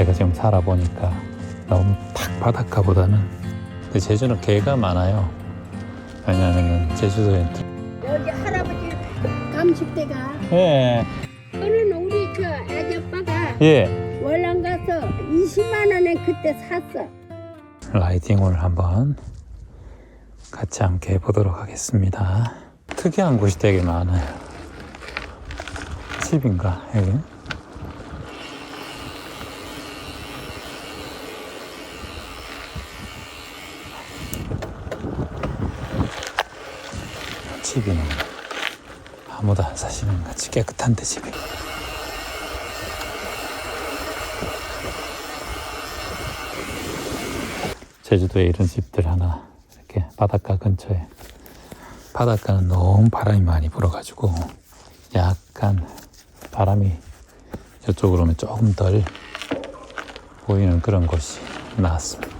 제가 지금 살아보니까 너무 탁 바닷가보다는 근데 제주는 개가 많아요. 왜냐하면 제주도에 여기 할아버지 감식대가 예, 저는 우리 저 애저빠가 예. 월남 가서 20만 원에 그때 샀어. 라이딩을 한번 같이 함께 해보도록 하겠습니다. 특이한 곳이 되게 많아요. 집인가, 여기? 집이네. 아무도 안 사시는 같이 깨끗한데 집이. 제주도에 이런 집들 하나 이렇게 바닷가 근처에 바닷가는 너무 바람이 많이 불어가지고 약간 바람이 저쪽으로 오면 조금 덜 보이는 그런 곳이 나왔습니다.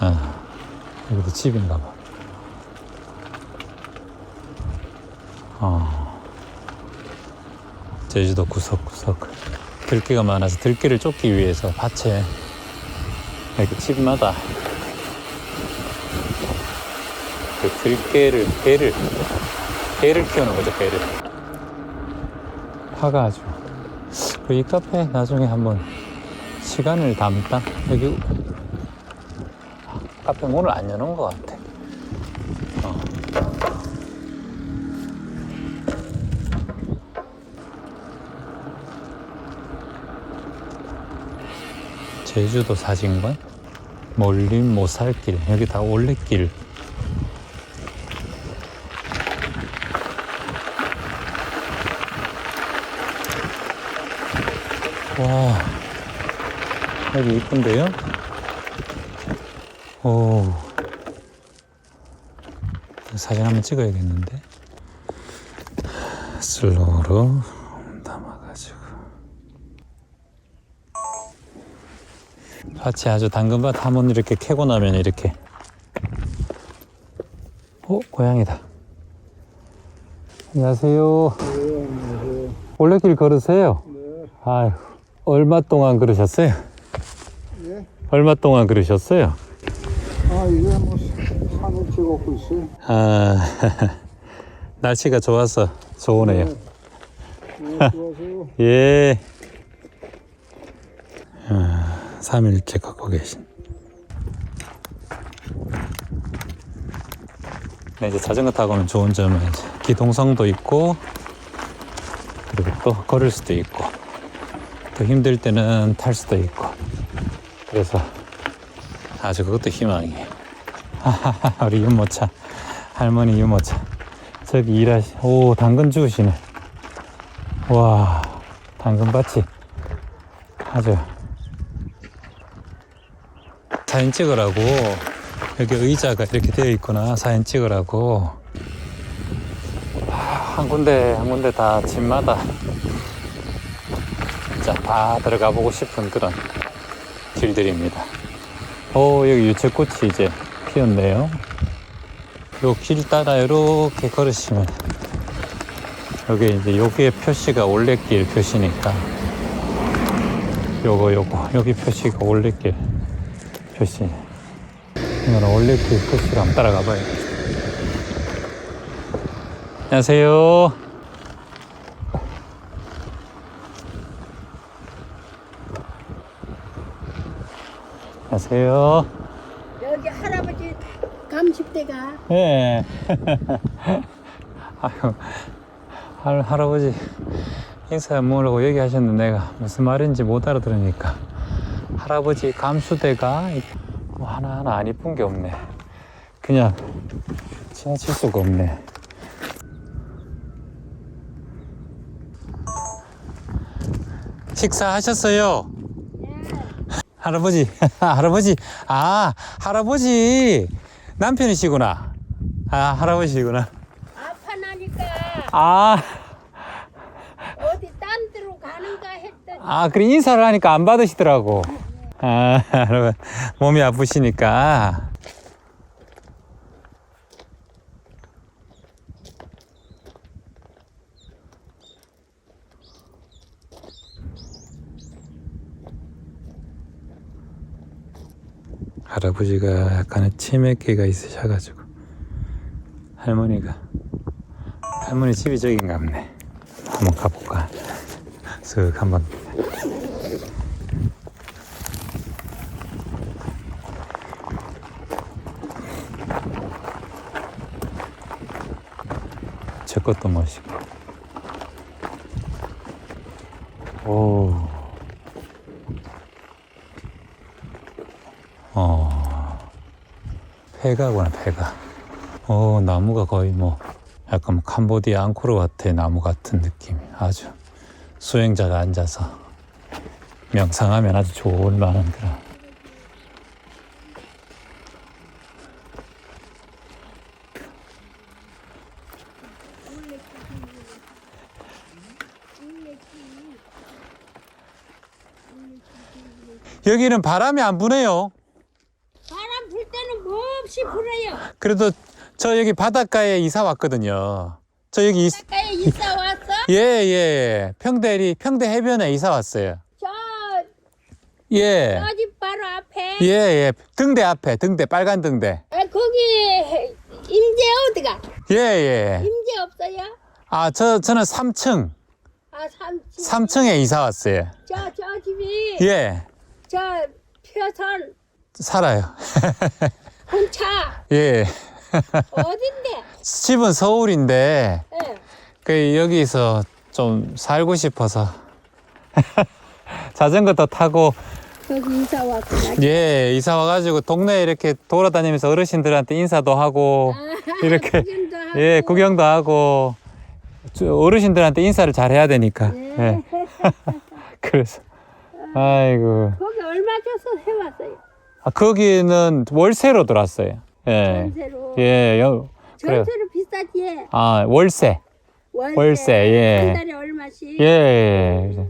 아, 여기도 집인가 봐. 어, 제주도 구석구석 들기가 많아서 들기를 쫓기 위해서 밭에. 이렇게 집마다. 그 들깨를 개를 개를 키우는 거죠 개를. 파가 아주. 그이 카페 나중에 한번 시간을 담다? 여기 카페 문을 안 여는 것 같아 제주도 사진관? 몰림 모살길 여기 다 올레길. 와 여기 이쁜데요? 오 사진 한번 찍어야겠는데. 슬로우로 담아가지고 밭이 아주 당근밭 한번 이렇게 캐고 나면 이렇게. 어 고양이다. 안녕하세요. 올레길 걸으세요? 아유 얼마 동안 걸으셨어요? 예? 얼마 동안 걸으셨어요? 아 이게 뭐 산을 찍었고 있어요. 아 날씨가 좋아서 좋으네요. 네, 수고하세요. 예. 아, 3일째 걷고 계신. 네, 이제 자전거 타고 오면 좋은 점은 기동성도 있고, 그리고 또 걸을 수도 있고, 또 힘들 때는 탈 수도 있고, 그래서 아주 그것도 희망이에요. 하하하, 우리 유모차, 할머니 유모차. 저기 일하시, 오, 당근 주우시네. 와, 당근밭이 아주 사진 찍으라고 여기 의자가 이렇게 되어 있구나 사진 찍으라고 아, 한 군데 한 군데 다 집마다 진짜 다 들어가 보고 싶은 그런 길들입니다. 오 여기 유채꽃이 이제 피었네요. 요 길 따라 이렇게 걸으시면 여기 이제 여기에 표시가 올레길 표시니까 요거 요거 여기 표시가 올레길 표시 이거는 올레길 표시를 한번 따라가 봐요. 안녕하세요. 안녕하세요. 여기 할아버지 감식대가. 예. 아유, 할, 할아버지 인사 뭐라고 얘기하셨는데 내가 무슨 말인지 못 알아들으니까 할아버지 감수대가 뭐 하나하나 안 이쁜 게 없네. 그냥 지나칠 수가 없네. 식사하셨어요? 할아버지, 할아버지, 아, 할아버지, 남편이시구나. 아, 할아버지구나. 아파 나니까 아, 어디 딴 데로 가는가 했더니 아, 그래, 인사를 하니까 안 받으시더라고. 아, 여러분. 몸이 아프시니까. 할아버지가 약간의 치매기가 있으셔가지고 할머니가 할머니 집이 저긴가 보네 한번 가볼까 쓱 한번 제 것도 멋있고 오 어, 폐가구나, 폐가. 어, 나무가 거의 뭐, 약간 뭐 캄보디아 앙코르 같아, 나무 같은 느낌이. 아주 수행자가 앉아서 명상하면 아주 좋을 만한 그런. 여기는 바람이 안 부네요. 바람 불 때는 몹시 불어요. 그래도 저 여기 바닷가에 이사 왔거든요. 저 여기 있, 가까이 이사 왔어? 예, 예. 평대리, 평대 해변에 이사 왔어요. 저, 예. 저집 바로 앞에. 예, 예. 등대 앞에, 등대, 빨간 등대. 아, 거기 임재 어디가? 예, 예. 임재 없어요? 아, 저, 저는 3층, 아, 삼, 3층에 이사 왔어요. 저, 저 집이 예. 저 표선 살아요. 홍차 예. 어딘데? 집은 서울인데, 예. 그, 여기서 좀 살고 싶어서. 자전거도 타고, 거기 이사 왔구나. 예, 이사 와가지고 동네에 이렇게 돌아다니면서 어르신들한테 인사도 하고, 이렇게, 구경도 하고. 예, 구경도 하고, 저 어르신들한테 인사를 잘 해야 되니까. 네. 예. 그래서, 아이고. 거기 얼마 줘서 해왔어요? 아, 거기는 월세로 들어왔어요. 예. 전세로. 예, 여, 그래요. 전세로 비싸지. 아, 월세. 월세, 월세, 예. 한 달에 얼마씩? 예, 예.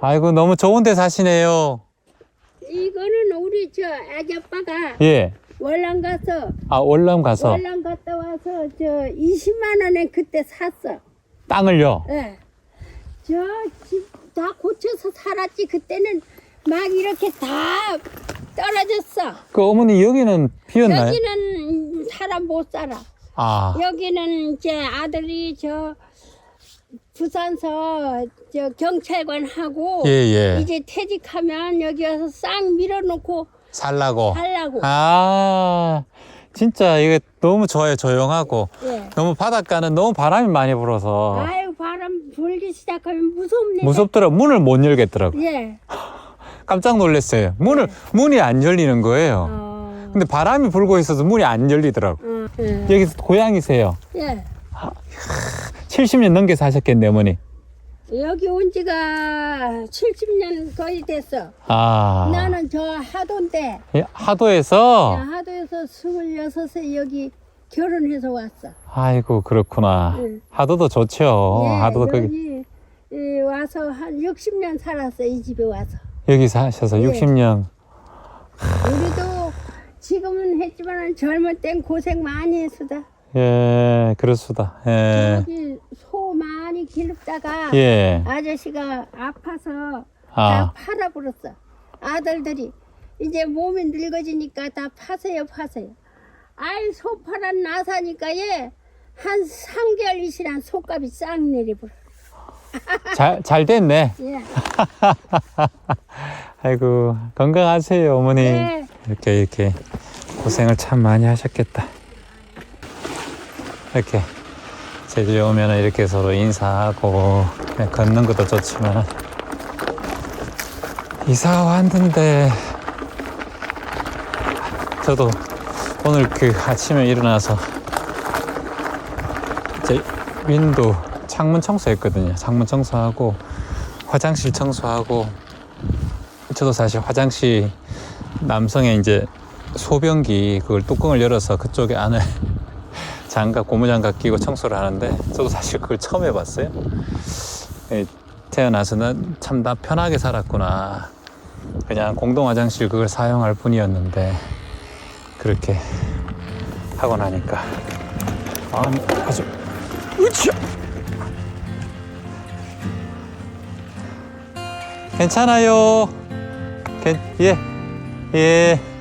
아이고, 너무 좋은 데 사시네요. 이거는 우리 저 아기 아빠가 예. 월남 가서 아, 월남 가서 월남 갔다 와서 저 20만 원에 그때 샀어. 땅을요. 예. 저 집 다 고쳐서 살았지. 그때는 막 이렇게 다 떨어졌어. 그 어머니 여기는 비었나요? 여기는 사람 못 살아. 아, 여기는 이제 아들이 저 부산서 저 경찰관 하고 예, 예. 이제 퇴직하면 여기 와서 싹 밀어놓고 살라고. 살라고. 아, 진짜 이게 너무 좋아요. 조용하고. 예. 너무 바닷가는 너무 바람이 많이 불어서 아유 불기 시작하면 무섭네. 무섭더라. 문을 못 열겠더라고. 예. 깜짝 놀랐어요. 문을 문이 안 열리는 거예요. 어. 근데 바람이 불고 있어서 문이 안 열리더라고. 어. 예. 여기서 고향이세요. 예. 70년 넘게 사셨겠네, 어머니. 여기 온 지가 70년 거의 됐어. 아, 나는 저 하도인데 예, 하도에서. 하도에서 26에 여기 결혼해서 왔어. 아이고 그렇구나. 응. 하도도 좋죠. 예, 하도도 거기 여기 이, 와서 한 60년 살았어 이 집에 와서. 여기 사셔서 예. 60년. 우리도 지금은 했지만 젊을 땐 고생 많이 했었다. 예, 그렇수다. 예. 여기 소 많이 기르다가 예. 아저씨가 아파서 아. 다 팔아버렸어. 아들들이 이제 몸이 늙어지니까 다 파세요, 파세요. 아이 소 팔아 나사니까 얘 한 3개월 이시란 소값이 싹 내려버려. 잘, 잘 됐네. 예. 아이고, 건강하세요, 어머니. 네. 이렇게, 이렇게 고생을 참 많이 하셨겠다. 이렇게 제주에 오면 이렇게 서로 인사하고, 그냥 걷는 것도 좋지만, 이사 왔는데, 저도 오늘 그 아침에 일어나서, 이제 윈도 창문 청소했거든요. 창문 청소하고, 화장실 청소하고, 저도 사실 화장실 남성의 이제 소변기 그걸 뚜껑을 열어서 그쪽에 안에 장갑 고무장갑 끼고 청소를 하는데 저도 사실 그걸 처음 해봤어요. 예, 태어나서는 참 나 편하게 살았구나. 그냥 공동 화장실 그걸 사용할 뿐이었는데 그렇게 하고 나니까 마음이 아주 으쌰! 괜찮아요. 괜, 예. 예.